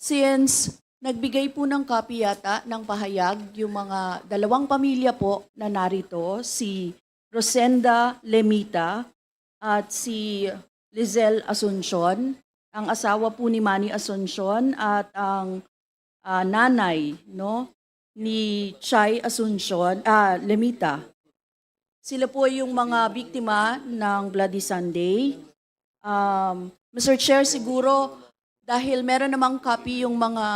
since nagbigay po ng copy yata ng pahayag yung mga dalawang pamilya po na narito, si Rosenda Lemita at si Lizelle Asuncion, ang asawa po ni Manny Asuncion at ang ah, nanay no ni Chay Asuncion, ah, Lemita. Sila po yung mga biktima ng Bloody Sunday. Um, Mr. Chair, siguro dahil meron namang copy yung mga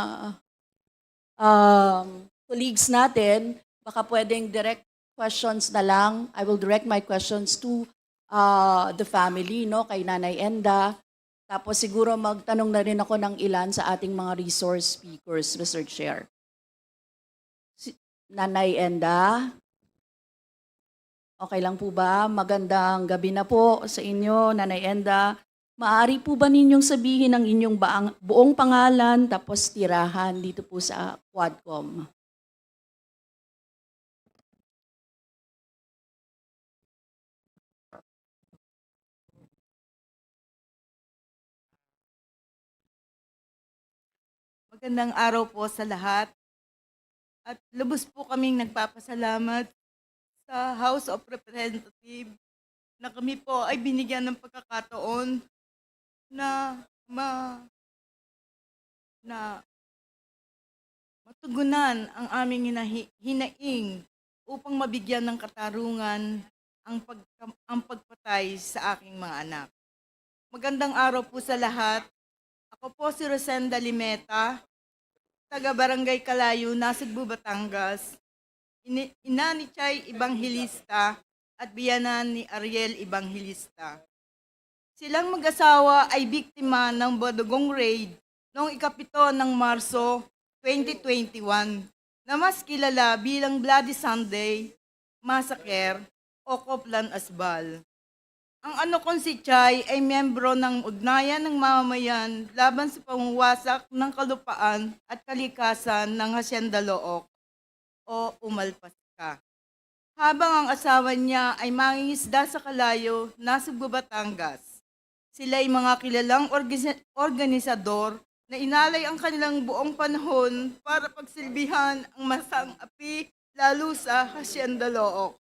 um, colleagues natin, baka pwedeng direct questions na lang. I will direct my questions to uh, the family, no, kay Nanay Enda. Tapos siguro magtanong na rin ako ng ilan sa ating mga resource speakers, Mr. Chair. Si- Nanay Enda, okay lang po ba? Magandang gabi na po sa inyo, Nanay Enda. Maari po ba ninyong sabihin ang inyong baang, buong pangalan tapos tirahan dito po sa Quadcom? Magandang araw po sa lahat. At lubos po kaming nagpapasalamat sa House of Representatives na kami po ay binigyan ng pagkakataon na ma na matugunan ang aming hinahi- hinaing upang mabigyan ng katarungan ang, pag, ang pagpatay sa aking mga anak. Magandang araw po sa lahat. Ako po si Rosenda Limeta, taga Barangay Kalayo, Nasugbu, Batangas. Ina ni Chay Ibanghilista at biyanan ni Ariel Ibanghilista. Silang mag-asawa ay biktima ng Badugong Raid noong ikapito ng Marso 2021 na mas kilala bilang Bloody Sunday, Massacre o Koplan Asbal. Ang ano kong si Chay ay miyembro ng ugnayan ng mamamayan laban sa pangwasak ng kalupaan at kalikasan ng Hacienda Look o Umalpaska. Habang ang asawa niya ay mangingisda sa Kalayo, nasa Batangas. Sila ay mga kilalang organisador na inalay ang kanilang buong panahon para pagsilbihan ang masang api lalo sa Hacienda Look.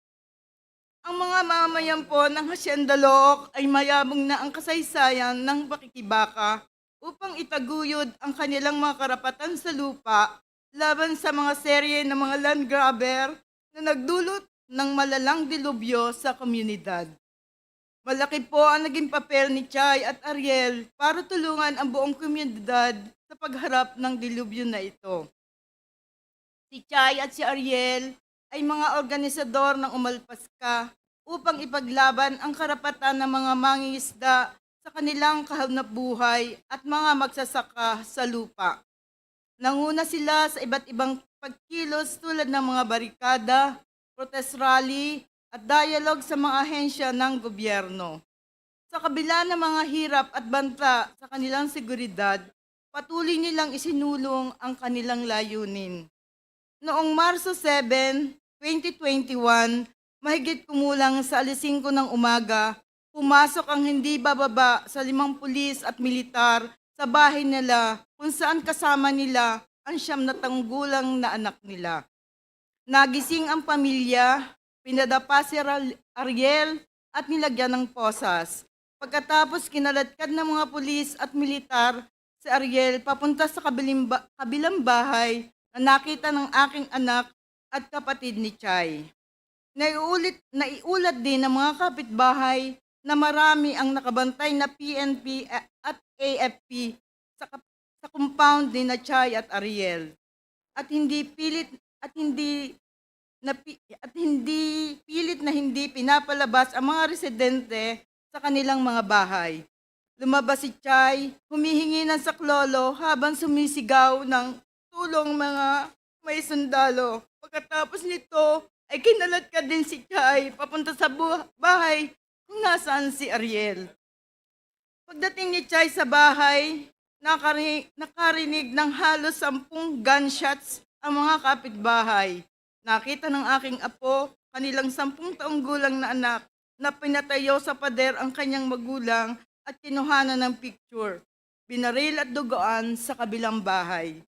Ang mga mamayan po ng Hacienda Look ay mayabong na ang kasaysayan ng pakikibaka upang itaguyod ang kanilang mga karapatan sa lupa laban sa mga serye ng mga land grabber na nagdulot ng malalang dilubyo sa komunidad. Malaki po ang naging papel ni Chay at Ariel para tulungan ang buong komunidad sa pagharap ng dilubyo na ito. Si Chay at si Ariel ay mga organisador ng Umalpaska upang ipaglaban ang karapatan ng mga mangingisda sa kanilang kahanap buhay at mga magsasaka sa lupa. Nanguna sila sa iba't ibang pagkilos tulad ng mga barikada, protest rally, at dialogue sa mga ahensya ng gobyerno. Sa kabila ng mga hirap at banta sa kanilang seguridad, patuloy nilang isinulong ang kanilang layunin. Noong Marso 7, 2021, mahigit kumulang sa alas 5 ng umaga, pumasok ang hindi bababa sa limang pulis at militar sa bahay nila kung saan kasama nila ang siyam na tanggulang na anak nila. Nagising ang pamilya, pinadapa si Ariel at nilagyan ng posas. Pagkatapos kinaladkad ng mga pulis at militar si Ariel papunta sa kabiling ba- kabilang bahay na nakita ng aking anak at kapatid ni Chay. Naiulit, naiulat din ng mga kapitbahay na marami ang nakabantay na PNP at AFP sa, sa compound ni na Chay at Ariel. At hindi pilit at hindi na at hindi pilit na hindi pinapalabas ang mga residente sa kanilang mga bahay. Lumabas si Chay, humihingi ng saklolo habang sumisigaw ng tulong mga may sundalo. Pagkatapos nito, ay kinalat ka din si Chay papunta sa bahay kung nasaan si Ariel. Pagdating ni Chay sa bahay, nakari- nakarinig ng halos sampung gunshots ang mga kapitbahay. Nakita ng aking apo, kanilang sampung taong gulang na anak, na pinatayo sa pader ang kanyang magulang at kinuhanan ng picture. binaril at dugoan sa kabilang bahay.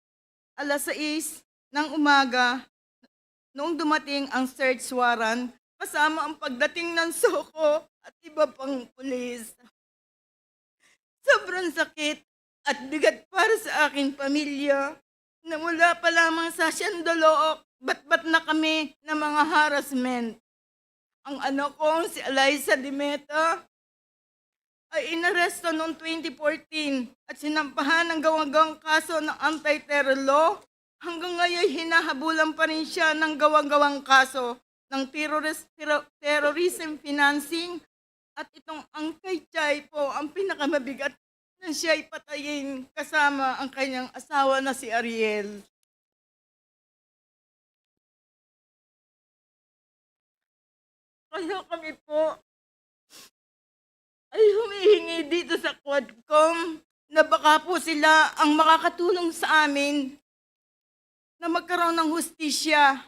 Alas 6 ng umaga, noong dumating ang search warrant, kasama ang pagdating ng soko at iba pang pulis. Sobrang sakit at bigat para sa aking pamilya na mula pa lamang sa Siyandolook, bat-bat na kami ng mga harassment. Ang anak kong si Eliza Dimeta ay inaresto noong 2014 at sinampahan ng gawagang kaso ng anti-terror law. Hanggang ngayon, hinahabulan pa rin siya ng gawang-gawang kaso ng terrorist, terro- terrorism financing at itong ang kay Chay po ang pinakamabigat na siya ay patayin kasama ang kanyang asawa na si Ariel. Kaya kami po ay humihingi dito sa Quadcom na baka po sila ang makakatulong sa amin na magkaroon ng hustisya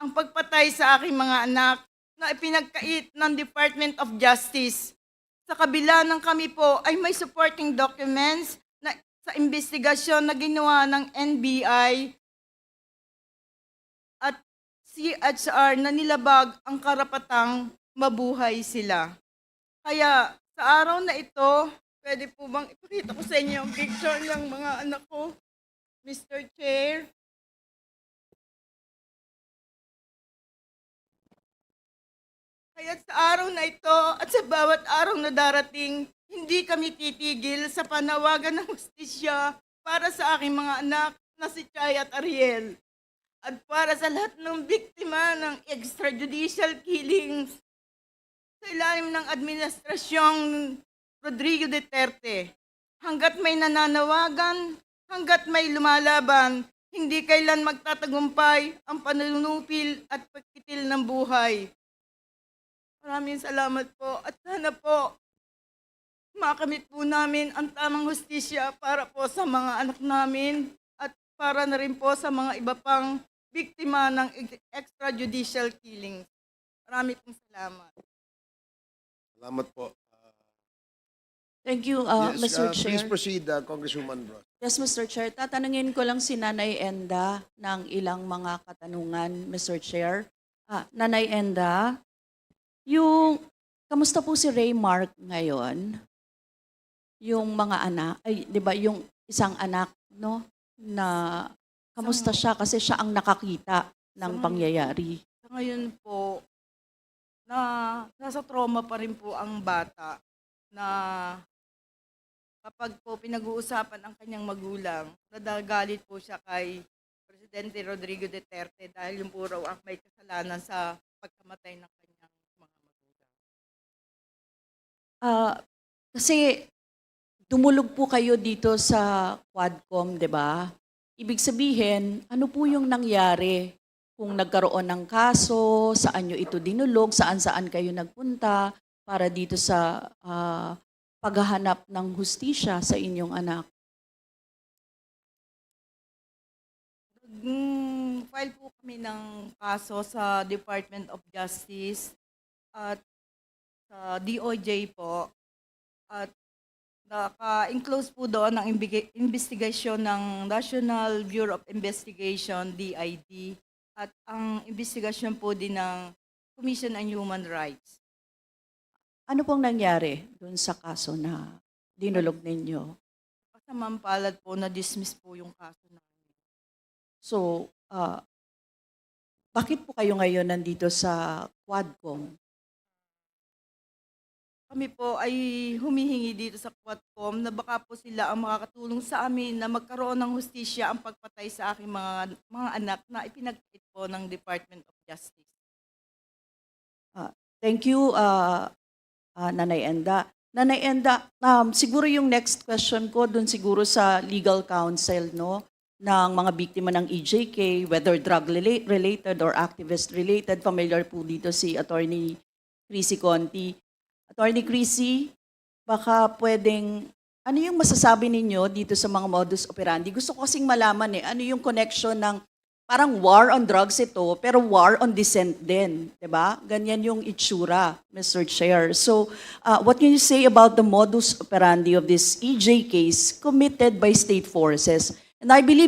ang pagpatay sa aking mga anak na ipinagkait ng Department of Justice. Sa kabila ng kami po ay may supporting documents na sa investigasyon na ginawa ng NBI at CHR na nilabag ang karapatang mabuhay sila. Kaya sa araw na ito, pwede po bang ipakita ko sa inyo ang picture ng mga anak ko, Mr. Chair? Kaya sa araw na ito at sa bawat araw na darating, hindi kami titigil sa panawagan ng hustisya para sa aking mga anak na si Chay at Ariel. At para sa lahat ng biktima ng extrajudicial killings sa ilalim ng administrasyong Rodrigo Duterte. Hanggat may nananawagan, hanggat may lumalaban, hindi kailan magtatagumpay ang panunupil at pagkitil ng buhay. Maraming salamat po at sana po makamit po namin ang tamang hustisya para po sa mga anak namin at para na rin po sa mga iba pang biktima ng ex- extrajudicial killings. Marami pong salamat. Salamat po. Thank you, uh, yes, Mr. uh, Chair. Please proceed, uh, Congresswoman Bros. Yes, Mr. Chair. Tatanungin ko lang si Nanay Enda ng ilang mga katanungan, Mr. Chair. Ah, Nanay Enda, yung, kamusta po si Ray Mark ngayon? Yung mga anak, ay, di ba, yung isang anak, no? Na, kamusta siya? Kasi siya ang nakakita ng Sa- pangyayari. Sa ngayon po, na nasa trauma pa rin po ang bata na kapag po pinag-uusapan ang kanyang magulang, nadagalit po siya kay Presidente Rodrigo Duterte dahil yung po raw ang may kasalanan sa pagkamatay ng kanyang mga magulang. Ah, kasi dumulog po kayo dito sa Quadcom, 'di ba? Ibig sabihin, ano po yung nangyari kung nagkaroon ng kaso, saan nyo ito dinulog, saan-saan kayo nagpunta para dito sa ah, paghahanap ng hustisya sa inyong anak? Mm, file po kami ng kaso sa Department of Justice at sa DOJ po. At naka-enclose po doon ang investigasyon ng National Bureau of Investigation, DID, at ang investigasyon po din ng Commission on Human Rights. Ano pong nangyari dun sa kaso na dinulog ninyo? Kasamang palad po na-dismiss po yung kaso namin. So, ah, bakit po kayo ngayon nandito sa Quadcom? Kami po ay humihingi dito sa Quadcom na baka po sila ang makakatulong sa amin na magkaroon ng hustisya ang pagpatay sa aking mga mga anak na ipinagkait po ng Department of Justice. Thank you, uh, uh, Nanay Enda. Nanay Enda, um, siguro yung next question ko dun siguro sa legal counsel, no? ng mga biktima ng EJK, whether drug rela- related or activist related. Familiar po dito si Attorney Chrissy Conti. Attorney Chrissy, baka pwedeng, ano yung masasabi ninyo dito sa mga modus operandi? Gusto ko kasing malaman eh, ano yung connection ng parang war on drugs ito, pero war on dissent din, 'di ba? Ganyan yung itsura, Mr. Chair. So, uh, what can you say about the modus operandi of this EJ case committed by state forces? And I believe